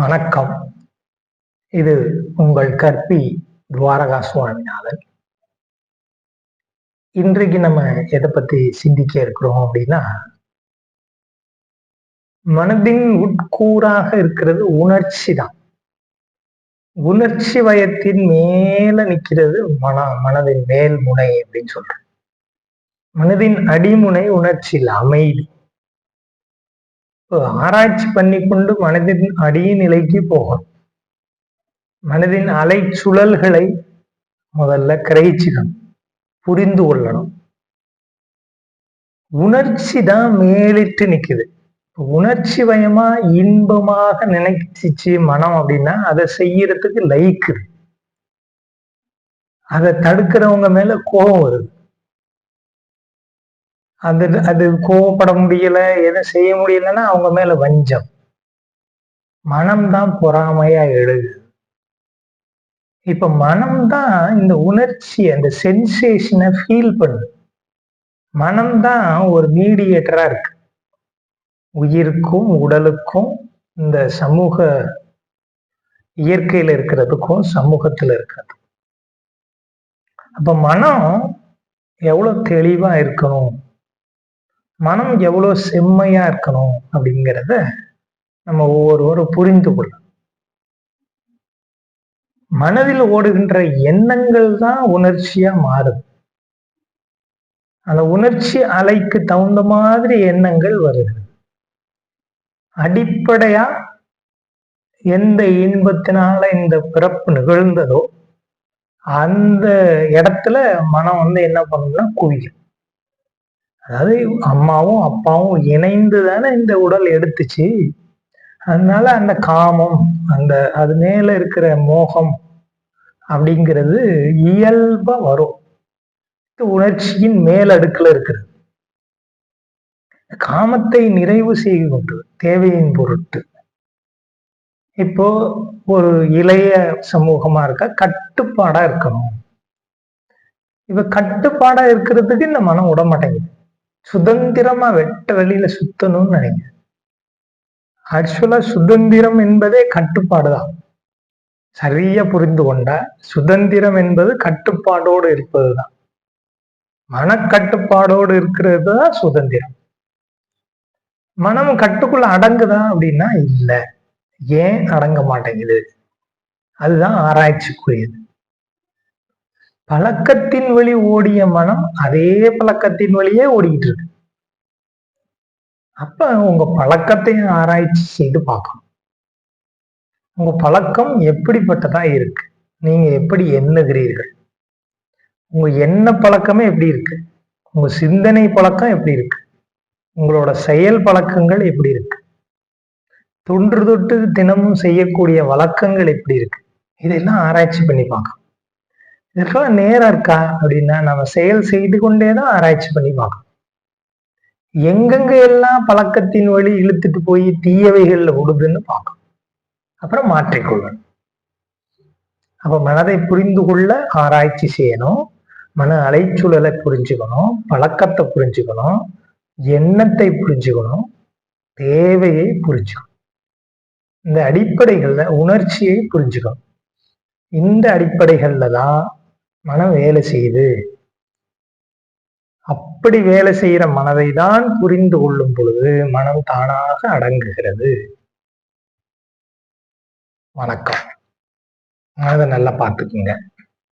வணக்கம். இது உங்கள் கற்பி துவாரகா சுவாமிநாதன். இன்றைக்கு நம்ம எதை பத்தி சிந்திக்க இருக்கிறோம் அப்படின்னா மனதின் உட்கூறாக இருக்கிறது உணர்ச்சி தான். உணர்ச்சி வயத்தின் மேல நிக்கிறது மன மனதின் மேல் முனை அப்படின்னு சொல்றேன் மனதின் அடிமுனை உணர்ச்சியில் அமைதி. ஆராய்ச்சி பண்ணி கொண்டு மனதின் அடிநிலைக்கு போகணும். மனதின் அலை சுழல்களை முதல்ல கிரகிச்சுக்கணும். புரிந்து கொள்ளணும். உணர்ச்சி தான் மேலிட்டு நிக்குது. உணர்ச்சி வயமா இன்பமாக நினைச்சிச்சு மனம் அப்படின்னா அதை செய்யறதுக்கு லைக்குது அதை தடுக்கிறவங்க மேல கோபம் வருது. அது அது கோவப்பட முடியல எதுவும் செய்ய முடியலன்னா அவங்க மேல வஞ்சம். மனம்தான் பொறாமையா எழுது. இப்ப மனம்தான் இந்த உணர்ச்சி அந்த சென்சேஷனை ஃபீல் பண்ணு மனம்தான் ஒரு மீடியேட்டரா இருக்கு. உயிருக்கும் உடலுக்கும் இந்த சமூக இயற்கையில இருக்கிறதுக்கும் சமூகத்துல இருக்கிறதுக்கும். அப்ப மனம் எவ்வளவு தெளிவா இருக்கணும்? மனம் எவ்வளோ செம்மையா இருக்கணும் அப்படிங்கிறத நம்ம ஒவ்வொருவரும் புரிந்து கொள்ளணும். மனதில் ஓடுகின்ற எண்ணங்கள் தான் உணர்ச்சியா மாறுது. அந்த உணர்ச்சி அலைக்கு தகுந்த மாதிரி எண்ணங்கள் வருது. அடிப்படையா எந்த இன்பத்தினால இந்த பிறப்பு நிகழ்ந்ததோ அந்த இடத்துல மனம் வந்து என்ன பண்ணும்னா குவியும். அதாவது அம்மாவும் அப்பாவும் இணைந்து தானே இந்த உடல் எடுத்துச்சு. அதனால அந்த காமம் அந்த அது மேல இருக்கிற மோகம் அப்படிங்கிறது இயல்பா வரும். உணர்ச்சியின் மேலடுக்குல இருக்கிறது. காமத்தை நிறைவு செய்து கொண்டு தேவையின் பொருட்டு. இப்போ ஒரு இளைய சமூகமா இருக்க கட்டுப்பாடா இருக்கணும். இப்ப கட்டுப்பாடா இருக்கிறதுக்கு இந்த மனம் விட மாட்டேங்குது சுதந்திரமா வெட்ட வெளியில சுத்தணும்னு நினைக்கிறேன் ஆக்சுவலா சுதந்திரம் என்பதே கட்டுப்பாடு தான். சரியா புரிந்து கொண்டா சுதந்திரம் என்பது கட்டுப்பாடோடு இருப்பது தான். மனக்கட்டுப்பாடோடு இருக்கிறது தான் சுதந்திரம். மனம் கட்டுக்குள்ள அடங்குதா அப்படின்னா இல்லை. ஏன் அடங்க மாட்டேங்குது? அதுதான் ஆராய்ச்சிக்குரியது. பழக்கத்தின் வழி ஓடிய மனம் அதே பழக்கத்தின் வழியே ஓடிக்கிட்டு இருக்கு. அப்ப உங்க பழக்கத்தையும் ஆராய்ச்சி செய்து பார்க்கணும். உங்க பழக்கம் எப்படிப்பட்டதா இருக்கு? நீங்க எப்படி எண்ணுகிறீர்கள்? உங்க எண்ண பழக்கமே எப்படி இருக்கு? உங்க சிந்தனை பழக்கம் எப்படி இருக்கு? உங்களோட செயல் பழக்கங்கள் எப்படி இருக்கு? தொன்று தொட்டு தினமும் செய்யக்கூடிய வழக்கங்கள் எப்படி இருக்கு? இதெல்லாம் ஆராய்ச்சி பண்ணி பார்க்கணும். இதற்கெல்லாம் நேரம் இருக்கா அப்படின்னா நம்ம செயல் செய்து கொண்டே தான் ஆராய்ச்சி பண்ணி பார்க்கணும். எங்கெங்க எல்லாம் பழக்கத்தின் வழி இழுத்துட்டு போய் தீயவைகள்ல விடுதுன்னு பார்க்கணும். அப்புறம் மாற்றிக்கொள்ளணும் அப்ப மனதை புரிந்து கொள்ள ஆராய்ச்சி செய்யணும். மன அலைச்சூழலை புரிஞ்சுக்கணும். பழக்கத்தை புரிஞ்சுக்கணும். எண்ணத்தை புரிஞ்சுக்கணும். தேவையை புரிஞ்சுக்கணும். இந்த அடிப்படைகள்ல உணர்ச்சியை புரிஞ்சுக்கணும். இந்த அடிப்படைகள்ல தான் மனம் வேலை செய்யுது. அப்படி வேலை செய்யற மனதை தான் புரிந்து கொள்ளும் பொழுது மனம் தானாக அடங்குகிறது. வணக்கம். மனதை நல்லா பார்த்துக்குங்க.